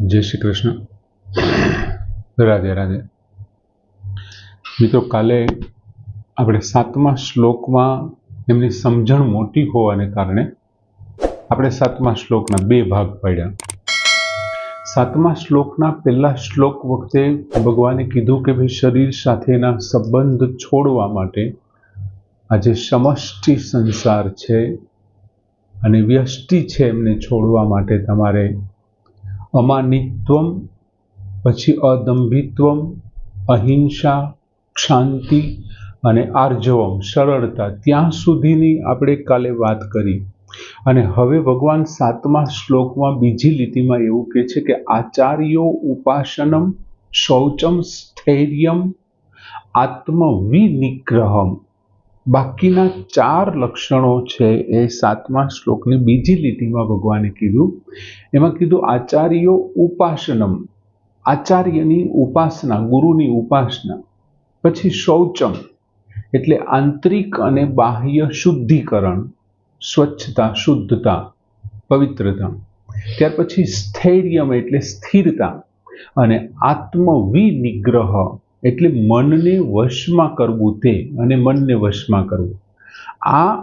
જય શ્રી કૃષ્ણ. રાધે રાધે. મિત્રો, કાલે આપણે સાતમા શ્લોકમાં એમની સમજણ મોટી હોવાને કારણે આપણે સાતમા શ્લોકના બે ભાગ પાડ્યા. સાતમા શ્લોકના પહેલા શ્લોક વખતે ભગવાને કીધું કે ભાઈ, શરીર સાથેના સંબંધ છોડવા માટે આ જે સમષ્ટિ સંસાર છે અને વ્યષ્ટિ છે એમને છોડવા માટે તમારે અમાનિત્વમ પછી અદંભિત્વમ, અહિંસા શાંતિ અને આર્જવમ, સરળતા. ત્યાં સુધીની આપણે કાલે વાત કરી. અને હવે ભગવાન સાતમા શ્લોકમાં બીજી લીટીમાં એવું કહે છે કે આચાર્યો ઉપાસનમ શૌચમ સ્થૈર્યમ આત્મવિનિગ્રહમ. બાકીના ચાર લક્ષણો છે એ સાતમા શ્લોકની બીજી લીટીમાં ભગવાને કીધું. એમાં કીધું, આચાર્યો ઉપાસનમ. આચાર્યની ઉપાસના, ગુરુની ઉપાસના. પછી શૌચમ, એટલે આંતરિક અને બાહ્ય શુદ્ધિકરણ, સ્વચ્છતા, શુદ્ધતા, પવિત્રતા. ત્યાર પછી સ્થૈર્યમ, એટલે સ્થિરતા. અને આત્મવિનિગ્રહ. એટલે મનને વશમાં કરવું તે અને મનને વશમાં કરવું. આ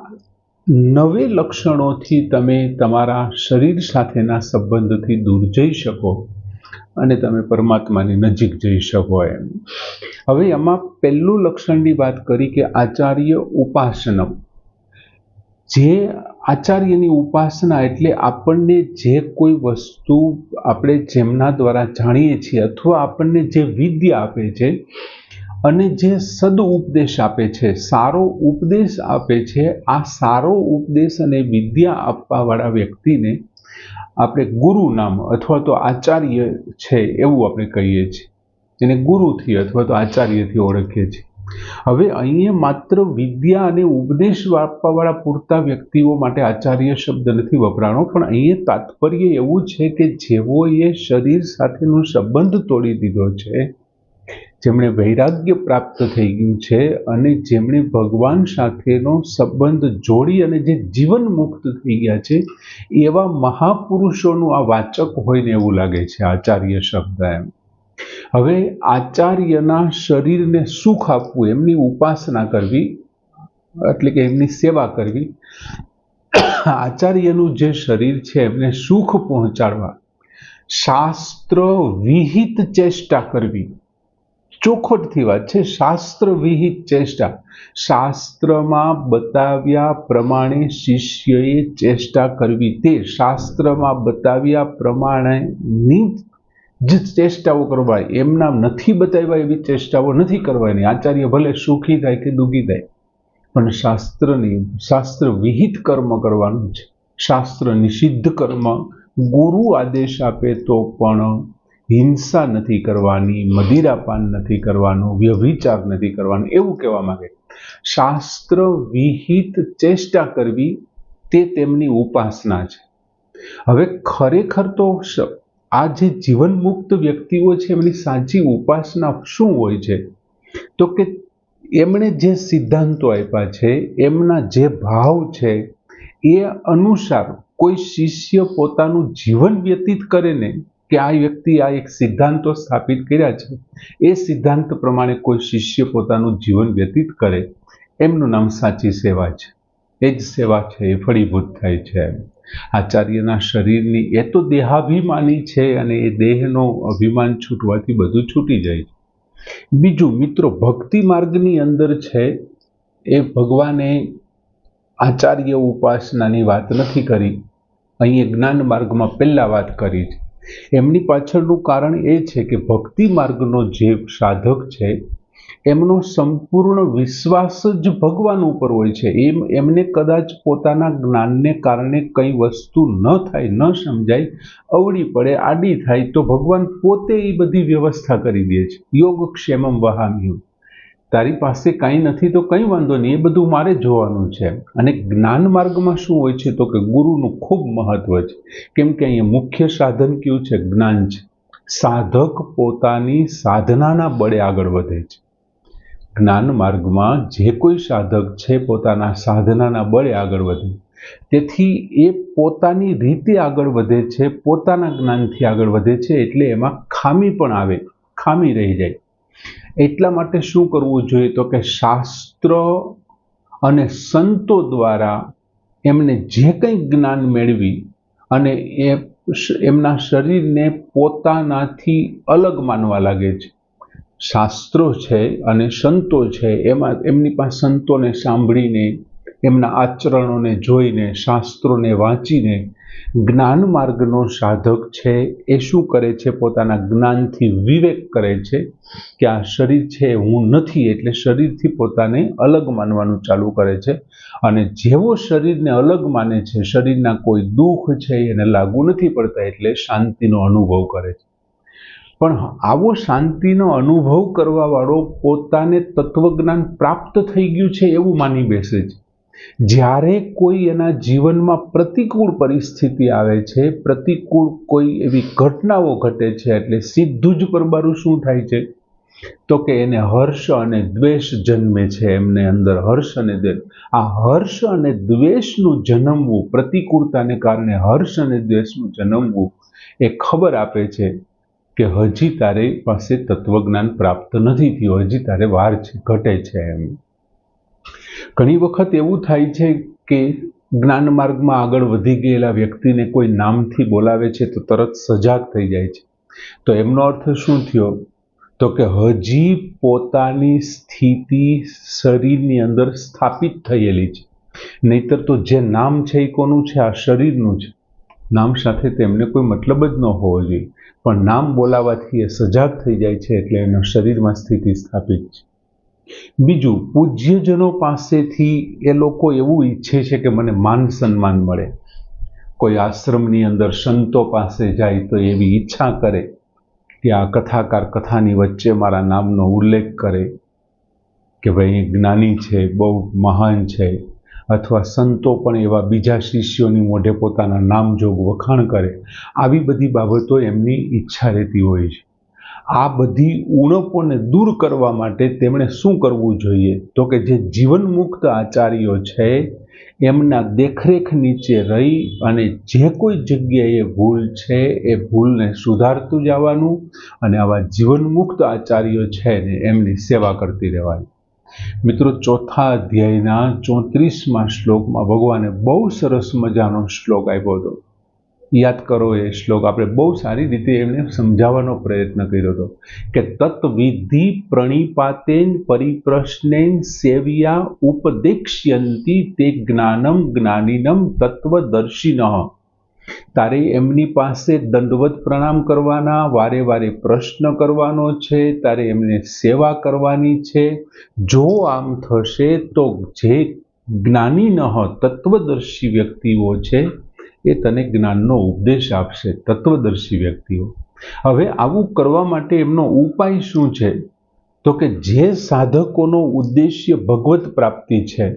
નવે લક્ષણોથી તમે તમારા શરીર સાથેના સંબંધથી દૂર જઈ શકો અને તમે પરમાત્માની નજીક જઈ શકો એમ. હવે એમાં પહેલું લક્ષણની વાત કરી કે આચાર્ય ઉપાસનમ. જે આચાર્યની ઉપાસના એટલે આપણને જે કોઈ વસ્તુ આપણે જેમના દ્વારા જાણીએ છીએ અથવા આપણને જે વિદ્યા આપે છે અને જે સદ ઉપદેશ આપે છે, સારો ઉપદેશ આપે છે, આ સારો ઉપદેશ અને વિદ્યા આપવાવાળા વ્યક્તિને આપણે ગુરુ નામ અથવા તો આચાર્ય છે એવું આપણે કહીએ છીએ. એને ગુરુથી અથવા તો આચાર્યથી ઓળખીએ છીએ. હવે અહીંયા માત્ર વિદ્યા અને ઉપદેશ આપવાવાળા પૂરતા વ્યક્તિઓ માટે આચાર્ય શબ્દ નથી વપરાણો, પણ અહીંયા તાત્પર્ય એવું છે કે જેઓએ શરીર સાથેનો સંબંધ તોડી દીધો છે, જેમણે વૈરાગ્ય પ્રાપ્ત થઈ ગયું છે અને જેમણે ભગવાન સાથેનો સંબંધ જોડી અને જે જીવન મુક્ત થઈ ગયા છે, એવા મહાપુરુષોનું આ વાચક હોય ને એવું લાગે છે, આચાર્ય શબ્દ એમ. હવે આચાર્યના શરીરને સુખ આપવું, એમની ઉપાસના કરવી, એટલે કે એમની સેવા કરવી, આચાર્યનું જે શરીર છે એમને સુખ પહોંચાડવા, શાસ્ત્ર વિહિત ચેષ્ટા કરવી. ચોખવટથી વાત છે, શાસ્ત્ર વિહિત ચેષ્ટા. શાસ્ત્રમાં બતાવ્યા પ્રમાણે શિષ્યએ ચેષ્ટા કરવી. તે શાસ્ત્રમાં બતાવ્યા પ્રમાણેની જ ચેષ્ટાઓ કરવા એમના નથી બતાવ્યા એવી ચેષ્ટાઓ નથી કરવાની આચાર્ય ભલે સુખી થાય કે દુઃખી થાય, પણ શાસ્ત્રની શાસ્ત્ર વિહિત કર્મ કરવાનું છે. શાસ્ત્ર નિષિદ્ધ કર્મ ગુરુ આદેશ આપે તો પણ હિંસા નથી કરવાની, મદિરાપાન નથી કરવાનું, વ્યભિચાર નથી કરવાનું, એવું કહેવા માંગે. શાસ્ત્ર વિહિત ચેષ્ટા કરવી તે તેમની ઉપાસના છે. હવે ખરેખર તો આ જે જીવન મુક્ત વ્યક્તિઓ છે, એમની સાચી ઉપાસના શું હોય છે? તો કે એમણે જે સિદ્ધાંતો આપ્યા છે, એમના જે ભાવ છે, એ અનુસાર કોઈ શિષ્ય પોતાનું જીવન વ્યતીત કરે ને કે આ વ્યક્તિ આ એક સિદ્ધાંતો સ્થાપિત કર્યા છે, એ સિદ્ધાંત પ્રમાણે કોઈ શિષ્ય પોતાનું જીવન વ્યતીત કરે, એમનું નામ સાચી સેવા છે. એ જ સેવા છે, એ ફળીભૂત થાય છે આચાર્યના શરીરની એ તો દેહાભિમાની છે અને એ દેહનો અભિમાન છૂટવાથી બધું છૂટી જાય છે. બીજું, મિત્રો, ભક્તિ માર્ગની અંદર છે એ ભગવાને આચાર્ય ઉપાસનાની વાત નથી કરી. અહીં જ્ઞાન માર્ગમાં પહેલા વાત કરી છે. એમની પાછળનું કારણ એ છે કે ભક્તિ માર્ગનો જે સાધક છે એમનો સંપૂર્ણ વિશ્વાસ જ ભગવાન ઉપર હોય છે. એમ, એમને કદાચ પોતાના જ્ઞાનને કારણે કંઈ વસ્તુ ન થાય, ન સમજાય, અવળી પડે, આડી થાય, તો ભગવાન પોતે એ બધી વ્યવસ્થા કરી દે છે. યોગક્ષેમમ વહામ્યું. તારી પાસે કાંઈ નથી તો કંઈ વાંધો નહીં. એ બધું મારે જોવાનું છે અને જ્ઞાન માર્ગમાં શું હોય છે તો કે ગુરુનું ખૂબ મહત્વ છે. કેમ કે અહીંયા મુખ્ય સાધન કયું છે? જ્ઞાન છે. સાધક પોતાની સાધનાના બળે આગળ વધે છે. જ્ઞાન માર્ગમાં જે કોઈ સાધક છે, પોતાના સાધનાના બળે આગળ વધે. તેથી એ પોતાની રીતે આગળ વધે છે, પોતાના જ્ઞાનથી આગળ વધે છે, એટલે એમાં ખામી પણ આવે, ખામી રહી જાય. એટલા માટે શું કરવું જોઈએ તો કે શાસ્ત્ર અને સંતો દ્વારા એમને જે કંઈ જ્ઞાન મેળવી અને એ એમના શરીરને પોતાનાથી અલગ માનવા લાગે છે. શાસ્ત્રો છે અને સંતો છે, એમાં એમની પાસે સંતોને સાંભળીને, એમના આચરણોને જોઈને, શાસ્ત્રોને વાંચીને જ્ઞાન માર્ગનો સાધક છે. એ શું કરે છે? પોતાના જ્ઞાનથી વિવેક કરે છે કે આ શરીર છે, હું નથી, એટલે શરીરથી પોતાને અલગ માનવાનું ચાલુ કરે છે. અને જેવો શરીરને અલગ માને છે, શરીરના કોઈ દુઃખ છે, એને લાગુ નથી પડતા, એટલે શાંતિનો અનુભવ કરે છે. પણ આવો શાંતિનો અનુભવ કરવાવાળો પોતાને તત્વજ્ઞાન પ્રાપ્ત થઈ ગયું છે એવું માની બેસે છે. જ્યારે કોઈ એના જીવનમાં પ્રતિકૂળ પરિસ્થિતિ આવે છે, પ્રતિકૂળ કોઈ એવી ઘટનાઓ ઘટે છે, એટલે સીધું જ પરબારું શું થાય છે? તો કે એને હર્ષ અને દ્વેષ જન્મે છે એમને અંદર હર્ષ અને દ્વેષ. આ હર્ષ અને દ્વેષનું જન્મવું, પ્રતિકૂળતાને કારણે હર્ષ અને દ્વેષનું જન્મવું એ ખબર આપે છે કે હજી તારે પાસે તત્વજ્ઞાન પ્રાપ્ત નથી થયું, હજી તારે વાર છે, ઘટે છે એમ. ઘણી વખત એવું થાય છે કે જ્ઞાન માર્ગમાં આગળ વધી ગયેલા વ્યક્તિને કોઈ નામથી બોલાવે છે તો તરત સજાગ થઈ જાય છે. તો એમનો અર્થ શું થયો? તો કે હજી પોતાની સ્થિતિ શરીરની અંદર સ્થાપિત થયેલી છે. નહીતર તો જે નામ છે એ કોનું છે? આ શરીરનું છે. નામ સાથે તેમને કોઈ મતલબ જ ન હોવો જોઈએ. પણ નામ બોલાવાથી એ સજાગ થઈ જાય છે એટલે એના શરીરમાં સ્થિતિ સ્થાપિત છે. બીજું, પૂજ્યજનો પાસેથી એ લોકો એવું ઈચ્છે છે કે મને માન સન્માન મળે. કોઈ આશ્રમની અંદર સંતો પાસે જાય તો એવી ઈચ્છા કરે કે આ કથાકાર કથાની વચ્ચે મારા નામનો ઉલ્લેખ કરે કે ભાઈ જ્ઞાની છે, બહુ મહાન છે અથવા સંતો પણ એવા બીજા શિષ્યોની મોઢે પોતાના નામજોગ વખાણ કરે, આવી બધી બાબતો એમની ઈચ્છા રહેતી હોય છે. આ બધી ઉણપોને દૂર કરવા માટે તેમણે શું કરવું જોઈએ? તો કે જે જીવનમુક્ત આચાર્યો છે, એમના દેખરેખ નીચે રહી અને જે કોઈ જગ્યાએ ભૂલ છે, એ ભૂલને સુધારતું જવાનું અને આવા જીવનમુક્ત આચાર્યો છે ને એમની સેવા કરતી રહેવાની. મિત્રો, ચોથા અધ્યાયના ચોત્રીસમાં શ્લોકમાં ભગવાને બહુ સરસ મજાનો શ્લોક આપ્યો હતો. યાદ કરો એ શ્લોક, આપણે બહુ સારી રીતે એમને સમજાવવાનો પ્રયત્ન કર્યો હતો કે તત્વિધિ પ્રણિપાતેન પરિપ્રશ્નેન સેવ્યા ઉપદેક્ષ્યંતી તે જ્ઞાનમ જ્ઞાનિનમ તત્વદર્શિન. તારે એમની પાસે દંડવત પ્રણામ કરવાના, વારે વારે પ્રશ્ન કરવાનો છે, તારે એમને સેવા કરવાની છે. જો આમ થશે તો જે જ્ઞાની ન તત્વદર્શી વ્યક્તિઓ છે, એ તને જ્ઞાનનો ઉપદેશ આપશે, તત્વદર્શી વ્યક્તિઓ. હવે આવું કરવા માટે એમનો ઉપાય શું છે? તો કે જે સાધકોનો ઉદ્દેશ્ય ભગવત પ્રાપ્તિ છે,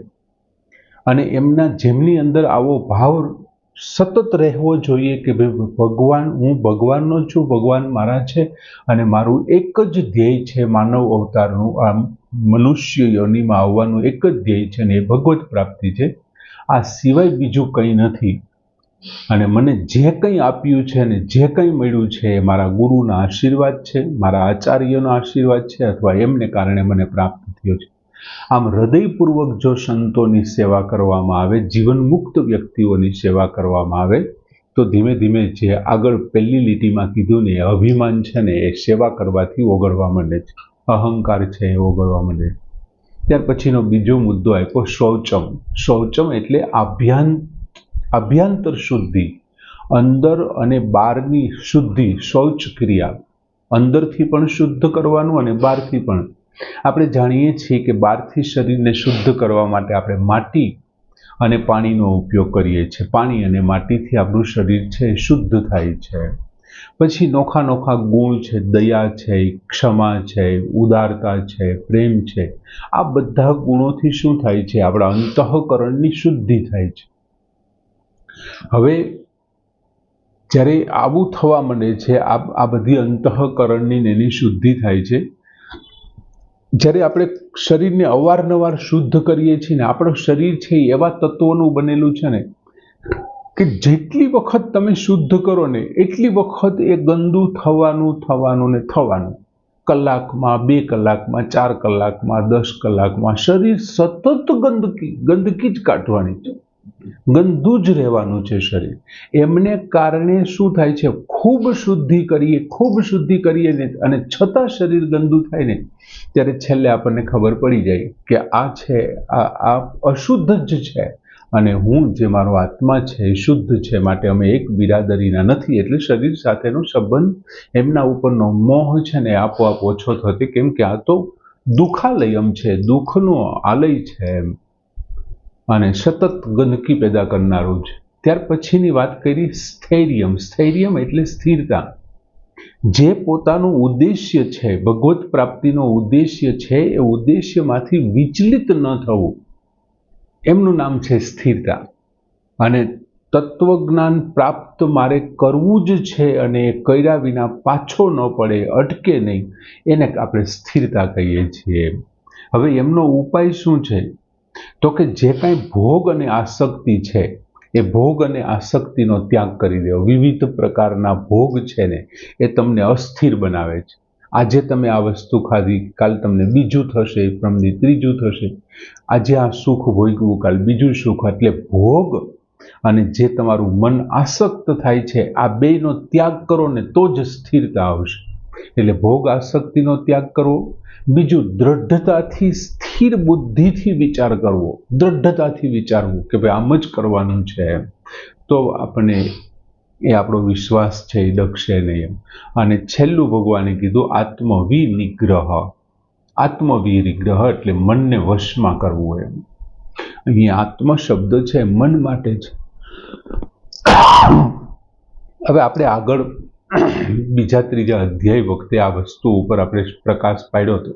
અને એમના જેમની અંદર આવો ભાવ સતત રહેવો જોઈએ કે ભાઈ ભગવાન, હું ભગવાનનો છું, ભગવાન મારા છે અને મારું એક જ ધ્યેય છે માનવ અવતારનું, આ મનુષ્ય યોનિમાં આવવાનું એક જ ધ્યેય છે ને એ ભગવત પ્રાપ્તિ છે. આ સિવાય બીજું કંઈ નથી. અને મને જે કંઈ આપ્યું છે અને જે કંઈ મળ્યું છે એ મારા ગુરુના આશીર્વાદ છે, મારા આચાર્યનો આશીર્વાદ છે અથવા એમને કારણે મને પ્રાપ્ત થયો છે. આમ હૃદયપૂર્વક જો સંતોની સેવા કરવામાં આવે, જીવનમુક્ત વ્યક્તિઓની સેવા કરવામાં આવે, તો ધીમે ધીમે જે આગળ પહેલી લીટીમાં કીધું ને અભિમાન છે ને, એ સેવા કરવાથી ઓગળવા માંડે છે. અહંકાર છે એ ઓગળવા માંડે ત્યાર પછીનો બીજો મુદ્દો આપ્યો, શૌચમ. શૌચમ એટલે આભ્યાન અભ્યંતર શુદ્ધિ. અંદર અને બહારની શુદ્ધિ શૌચ ક્રિયા. અંદરથી પણ શુદ્ધ કરવાનું અને બહારથી પણ. આપણે જાણીએ છીએ કે બહારથી શરીરને શુદ્ધ કરવા માટે આપણે માટી અને પાણીનો ઉપયોગ કરીએ છીએ. પાણી અને માટીથી આપણું શરીર છે એ શુદ્ધ થાય છે. પછી નોખા નોખા ગુણ છે, દયા છે, ક્ષમા છે, ઉદારતા છે, પ્રેમ છે. આ બધા ગુણોથી શું થાય છે? આપણા અંતઃકરણની શુદ્ધિ થાય છે. હવે જ્યારે આવું થવા માંડે છે, આ આ બધી અંતઃકરણની એની શુદ્ધિ થાય છે જ્યારે આપણે શરીરને અવારનવાર શુદ્ધ કરીએ છીએ ને, આપણું શરીર છે એ એવા તત્વોનું બનેલું છે ને, કે જેટલી વખત તમે શુદ્ધ કરો ને, એટલી વખત એ ગંદુ થવાનું થવાનું ને થવાનું. કલાકમાં, બે કલાકમાં, ચાર કલાકમાં, દસ કલાકમાં, શરીર સતત ગંદકી ગંદકી જ કાઢવાની છે. ગંદુ જ રહેવાનું છે શરીર. એમને કારણે શું થાય છે? ખૂબ શુદ્ધિ કરીએ, ખૂબ શુદ્ધિ કરીએ ને અને છતાં શરીર ગંદુ થાય ને, ત્યારે છેલ્લે આપણને ખબર પડી જાય કે આ છે, આ આ અશુદ્ધ જ છે અને હું જે મારો આત્મા છે એ શુદ્ધ છે માટે અમે એક બિરાદરીના નથી, એટલે શરીર સાથેનો સંબંધ એમના ઉપરનો મોહ છે ને આપોઆપ ઓછો થતી, કેમ કે આ તો દુઃખાલયમ છે, દુઃખનો આલય છે એમ. અને સતત ગંદકી પેદા કરનારું છે ત્યાર પછીની વાત કરી સ્થૈર્યમ. સ્થૈર્યમ એટલે સ્થિરતા. જે પોતાનું ઉદ્દેશ્ય છે, ભગવત પ્રાપ્તિનો ઉદ્દેશ્ય છે, એ ઉદ્દેશ્યમાંથી વિચલિત ન થવું. એમનું નામ છે સ્થિરતા. અને તત્વજ્ઞાન પ્રાપ્ત મારે કરવું જ છે અને એ કર્યા વિના પાછો ન પડે, અટકે નહીં. એને આપણે સ્થિરતા કહીએ છીએ. હવે એમનો ઉપાય શું છે? તો કે જે કાંઈ ભોગ અને આસક્તિ છે, એ ભોગ અને આસક્તિનો ત્યાગ કરી દેવો. વિવિધ પ્રકારના ભોગ છે ને, એ તમને અસ્થિર બનાવે છે. આજે તમે આ વસ્તુ ખાધી, કાલ તમને બીજું થશે પ્રમદી ત્રીજું થશે. આજે આ સુખ ભોગવું, કાલ બીજું સુખ. એટલે ભોગ અને જે તમારું મન આસક્ત થાય છે, આ બેનો ત્યાગ કરો ને તો જ સ્થિરતા આવશે. એટલે ભોગ આસક્તિનો ત્યાગ કરવો, બીજું દ્રઢતાથી સ્થિર બુદ્ધિથી વિચાર કરવો, દ્રઢતાથી વિચારવું કે ભાઈ આમ જ કરવાનું છે એમ. તો આપણે એ આપણો વિશ્વાસ છે એ દક્ષે નહીં એમ. અને છેલ્લું ભગવાને કીધું, આત્મવિનિગ્રહ. આત્મવિનિગ્રહ એટલે મનને વશમાં કરવું એમ. અહીં આત્મ શબ્દ છે, મન માટે છે હવે આપણે આગળ બીજા ત્રીજા અધ્યાય વખતે આ વસ્તુ ઉપર આપણે પ્રકાશ પાડ્યો હતો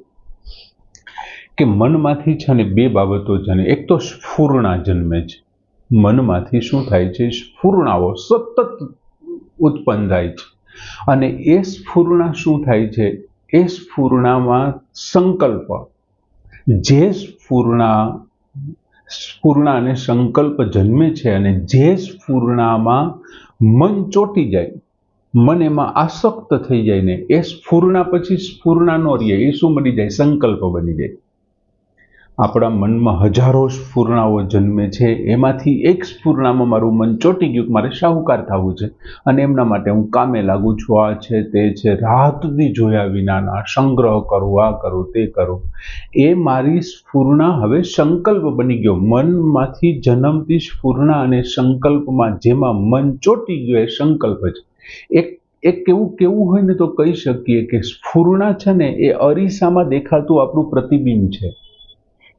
કે મનમાંથી છે ને બે બાબતો છે ને એક તો સ્ફૂર્ણા જન્મે છે. મનમાંથી શું થાય છે? સ્ફૂર્ણાઓ સતત ઉત્પન્ન થાય છે. અને એ સ્ફૂર્ણા શું થાય છે? એ સ્ફૂર્ણામાં સંકલ્પ. જે સ્ફૂર્ણા સ્ફૂર્ણા અને સંકલ્પ જન્મે છે અને જે સ્ફૂર્ણામાં મન ચોટી જાય મન એમાં આસક્ત થઈ જાય ને, એ સ્ફૂર્ણા પછી સ્ફૂર્ણા નો એ શું બની જાય, સંકલ્પ બની જાય. આપણા મનમાં હજારો સ્ફૂર્ણાઓ જન્મે છે, એમાંથી એક સ્ફૂર્ણામાં મારું મન ચોટી ગયું મારે શાહુકાર થવું છે. અને એમના માટે હું કામે લાગુ છું, આ છે, તે છે રાતથી જોયા વિનાના સંગ્રહ કરું, આ કરું, તે કરું. એ મારી સ્ફૂર્ણા હવે સંકલ્પ બની ગયો. મનમાંથી જન્મતી સ્ફૂર્ણા અને સંકલ્પમાં જેમાં મન ચોટી ગયો એ સંકલ્પ છે એક એક કેવું કેવું હોય ને તો કહી શકીએ કે સ્ફૂર્ણા છે ને એ અરીસામાં દેખાતું આપણું પ્રતિબિંબ છે.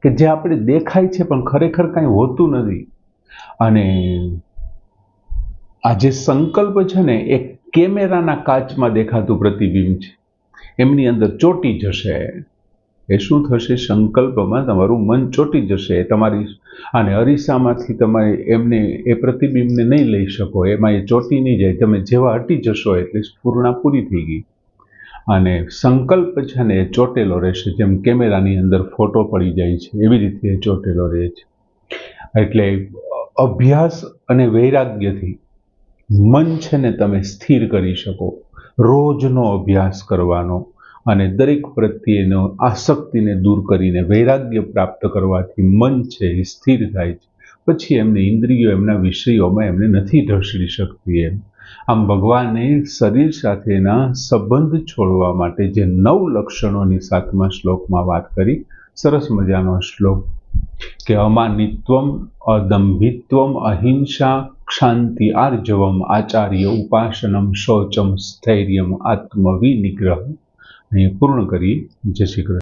કે જે આપણે દેખાય છે પણ ખરેખર કાંઈ હોતું નથી. અને આ જે સંકલ્પ છે ને એ કેમેરાના કાચમાં દેખાતું પ્રતિબિંબ છે. એમની અંદર ચોટી જશે. એ શું થશે? સંકલ્પમાં તમારું મન ચોટી જશે. તમારી અને અરીસામાંથી તમારે એમને એ પ્રતિબિંબને નહીં લઈ શકો. એમાં એ ચોટી નહીં જાય. તમે જેવા હટી જશો એટલે સ્ફૂર્ણા પૂરી થઈ ગઈ. અને સંકલ્પ છે ને એ ચોટેલો રહેશે. જેમ કેમેરાની અંદર ફોટો પડી જાય છે, એવી રીતે એ ચોટેલો રહે છે. એટલે અભ્યાસ અને વૈરાગ્યથી મન છે ને તમે સ્થિર કરી શકો. રોજનો અભ્યાસ કરવાનો. અને દરેક પ્રત્યેનો આસક્તિને દૂર કરીને વૈરાગ્ય પ્રાપ્ત કરવાથી મન છે એ સ્થિર થાય છે. પછી એમને ઇન્દ્રિયો એમના વિષયોમાં એમને નથી ઢસડી શકતી એમ. આમ ભગવાને શરીર સાથેના સંબંધ છોડવા માટે જે નવ લક્ષણોની સાતમા શ્લોકમાં વાત કરી, સરસ મજાનો શ્લોક કે અમાનિત્વમ, અદંભિત્વમ, અહિંસા, ક્ષાંતિ, આર્જવમ, આચાર્ય, ઉપાસનમ, શૌચમ, સ્થૈર્યમ આત્મવિનિગ્રહ અહીં પૂર્ણ કરી જય શ્રી કૃષ્ણ.